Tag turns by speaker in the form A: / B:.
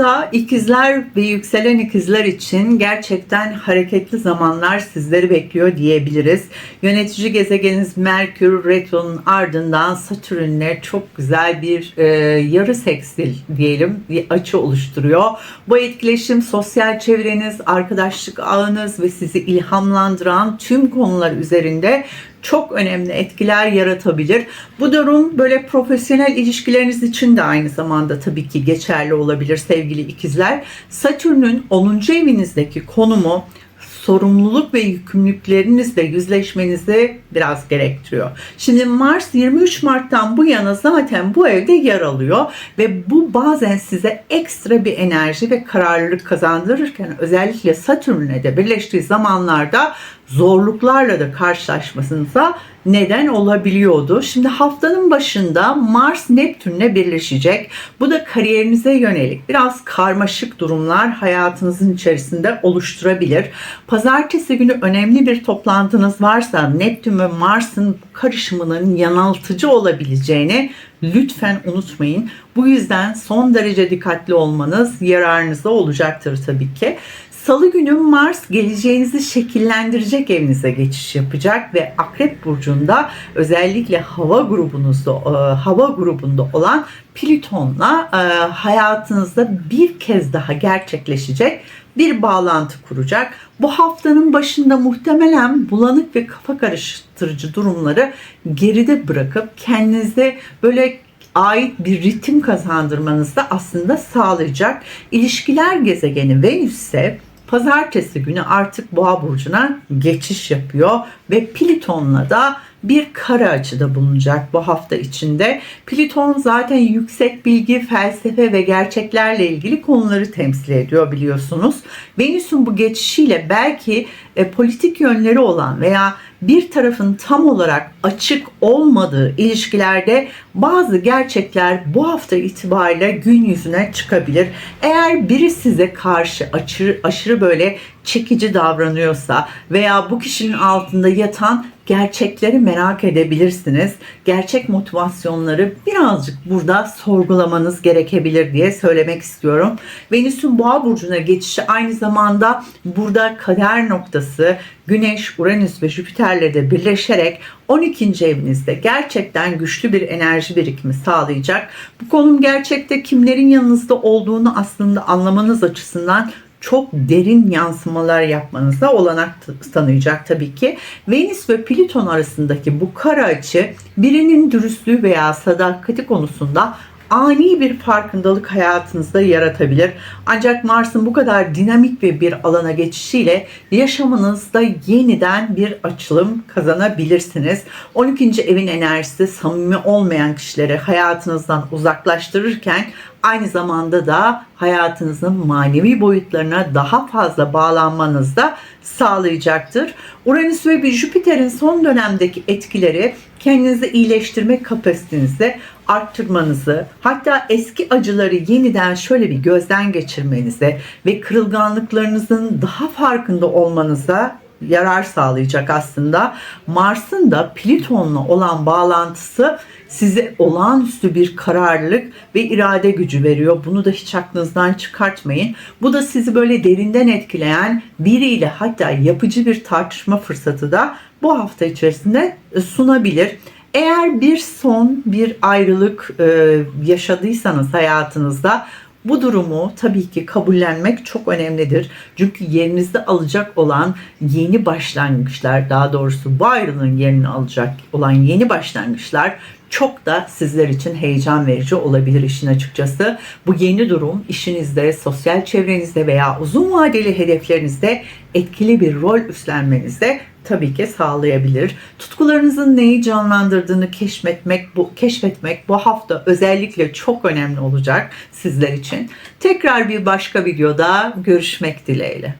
A: hafta ikizler ve yükselen ikizler için gerçekten hareketli zamanlar sizleri bekliyor diyebiliriz. Yönetici gezegeniniz Merkür Retro'nun ardından Satürn'le çok güzel bir e, yarı seksil diyelim bir açı oluşturuyor. Bu etkileşim sosyal çevreniz, arkadaşlık ağınız ve sizi ilhamlandıran tüm konular üzerinde çok önemli etkiler yaratabilir. Bu durum böyle profesyonel ilişkileriniz için de aynı zamanda tabii ki geçerli olabilir sevgili ikizler. Satürn'ün 10. evinizdeki konumu sorumluluk ve yükümlülüklerinizle yüzleşmenizi biraz gerektiriyor. Şimdi Mars 23 Mart'tan bu yana zaten bu evde yer alıyor ve bu bazen size ekstra bir enerji ve kararlılık kazandırırken özellikle Satürn'le de birleştiği zamanlarda zorluklarla da karşılaşmasınıza neden olabiliyordu. Şimdi haftanın başında Mars Neptün'le birleşecek. Bu da kariyerinize yönelik biraz karmaşık durumlar hayatınızın içerisinde oluşturabilir. Pazartesi günü önemli bir toplantınız varsa Neptün ve Mars'ın karışımının yanıltıcı olabileceğini lütfen unutmayın. Bu yüzden son derece dikkatli olmanız yararınıza olacaktır tabii ki. Salı günü Mars geleceğinizi şekillendirecek evinize geçiş yapacak ve Akrep burcunda özellikle hava grubunuzda e, hava grubunda olan Plüton'la e, hayatınızda bir kez daha gerçekleşecek bir bağlantı kuracak. Bu haftanın başında muhtemelen bulanık ve kafa karıştırıcı durumları geride bırakıp kendinize böyle ait bir ritim kazandırmanızı da aslında sağlayacak. İlişkiler gezegeni Venüs ise pazartesi günü artık boğa burcuna geçiş yapıyor ve Plüton'la da bir kara açıda bulunacak bu hafta içinde. Plüton zaten yüksek bilgi, felsefe ve gerçeklerle ilgili konuları temsil ediyor biliyorsunuz. Venüs'ün bu geçişiyle belki e, politik yönleri olan veya bir tarafın tam olarak açık olmadığı ilişkilerde bazı gerçekler bu hafta itibariyle gün yüzüne çıkabilir. Eğer biri size karşı aşırı, aşırı böyle çekici davranıyorsa veya bu kişinin altında yatan gerçekleri merak edebilirsiniz. Gerçek motivasyonları birazcık burada sorgulamanız gerekebilir diye söylemek istiyorum. Venüs'ün boğa burcuna geçişi aynı zamanda burada kader noktası Güneş, Uranüs ve Jüpiter'le de birleşerek 12. evinizde gerçekten güçlü bir enerji birikimi sağlayacak. Bu konum gerçekte kimlerin yanınızda olduğunu aslında anlamanız açısından çok derin yansımalar yapmanıza olanak tanıyacak tabii ki. Venüs ve Plüton arasındaki bu kara açı birinin dürüstlüğü veya sadakati konusunda ani bir farkındalık hayatınızda yaratabilir. Ancak Mars'ın bu kadar dinamik ve bir alana geçişiyle yaşamınızda yeniden bir açılım kazanabilirsiniz. 12. evin enerjisi samimi olmayan kişileri hayatınızdan uzaklaştırırken aynı zamanda da hayatınızın manevi boyutlarına daha fazla bağlanmanızı da sağlayacaktır. Uranüs ve Jüpiter'in son dönemdeki etkileri kendinizi iyileştirme kapasitenizi arttırmanızı, hatta eski acıları yeniden şöyle bir gözden geçirmenize ve kırılganlıklarınızın daha farkında olmanıza yarar sağlayacak aslında. Mars'ın da Plüton'la olan bağlantısı size olağanüstü bir kararlılık ve irade gücü veriyor. Bunu da hiç aklınızdan çıkartmayın. Bu da sizi böyle derinden etkileyen biriyle hatta yapıcı bir tartışma fırsatı da bu hafta içerisinde sunabilir. Eğer bir son, bir ayrılık e, yaşadıysanız hayatınızda bu durumu tabii ki kabullenmek çok önemlidir. Çünkü yerinizde alacak olan yeni başlangıçlar, daha doğrusu bu ayrılığın yerini alacak olan yeni başlangıçlar çok da sizler için heyecan verici olabilir işin açıkçası. Bu yeni durum işinizde, sosyal çevrenizde veya uzun vadeli hedeflerinizde etkili bir rol üstlenmenizde tabii ki sağlayabilir. Tutkularınızın neyi canlandırdığını keşfetmek bu keşfetmek bu hafta özellikle çok önemli olacak sizler için. Tekrar bir başka videoda görüşmek dileğiyle.